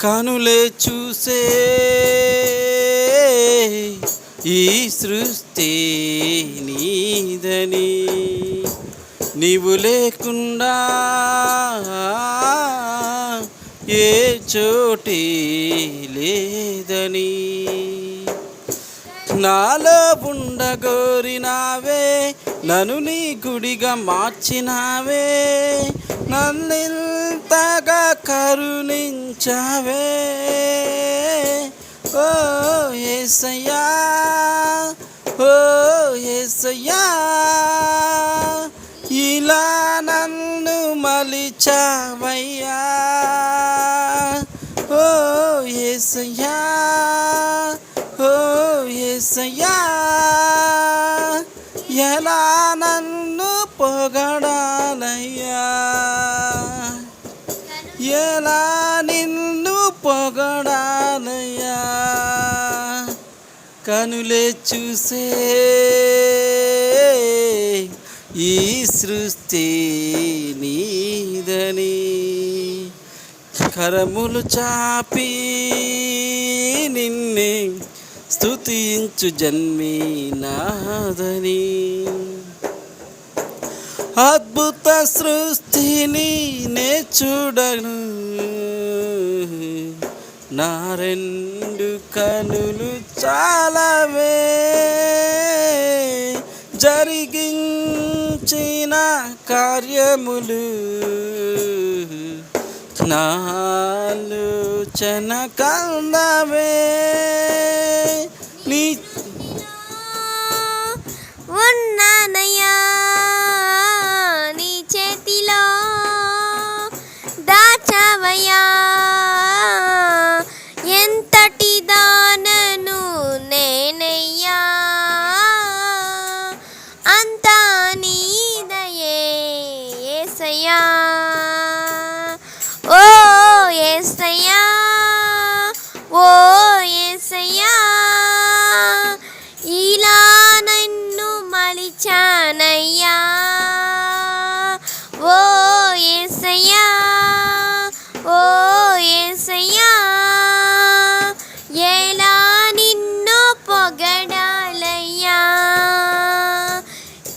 కనులే చూసే ఈ సృష్టి నీదని. నీవు లేకుండా ఏ చోటి లేదని. నాలో ఉండగోరినావే నన్ను నీ గుడిగా మార్చినావే. ఎంతగా కరుణించవే. ఓ ఏసయ్యా ఓ ఏసయ్యా ఇలా నన్ను మలిచావయ్యా. ఓ ఏసయ్యా ఓ ఏసయ్యా ఎలా నన్ను పొగడ కనులే చూసే ఈ సృష్టి నీదని. కరములు చాపి నిన్నే స్తుతించు జన్మి నాదని. అద్భుత సృష్టిని నే చూడను. నా రెండు కనులు చాలవే. జరిగించిన కార్యములు నాలుచన కందవే.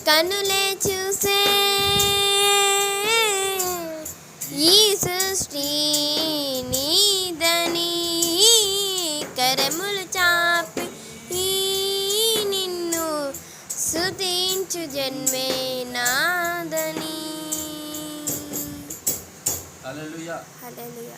కనులే చూసే ఈ సృష్టి నీదని కరములు చాపి నిన్ను సుతించు జన్మే నాదని హల్లెలూయా. హల్లెలూయా.